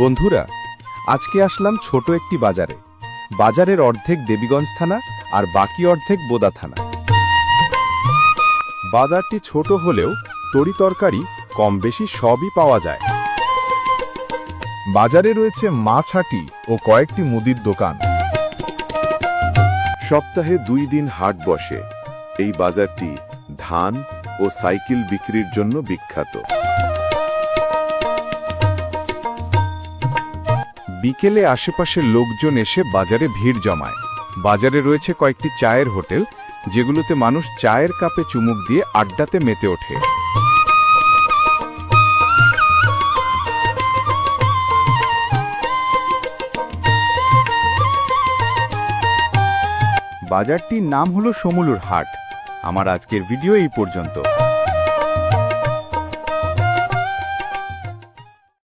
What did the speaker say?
বন্ধুরা, আজকে আসলাম ছোট একটি বাজারে। বাজারের অর্ধেক দেবীগঞ্জ থানা আর বাকি অর্ধেক বোদা থানা। বাজারটি ছোট হলেও তরি তরকারি কম বেশি সবই পাওয়া যায়। বাজারে রয়েছে মাছ হাটি ও কয়েকটি মুদির দোকান। সপ্তাহে দুই দিন হাট বসে। এই বাজারটি ধান ও সাইকেল বিক্রির জন্য বিখ্যাত। বিকেলে আশেপাশের লোকজন এসে বাজারে ভিড় জমায়। বাজারে রয়েছে কয়েকটি চায়ের হোটেল, যেগুলোতে মানুষ চায়ের কাপে চুমুক দিয়ে আড্ডাতে মেতে ওঠে। বাজারটির নাম হলো সমুলুর হাট। আমার আজকের ভিডিও এই পর্যন্ত।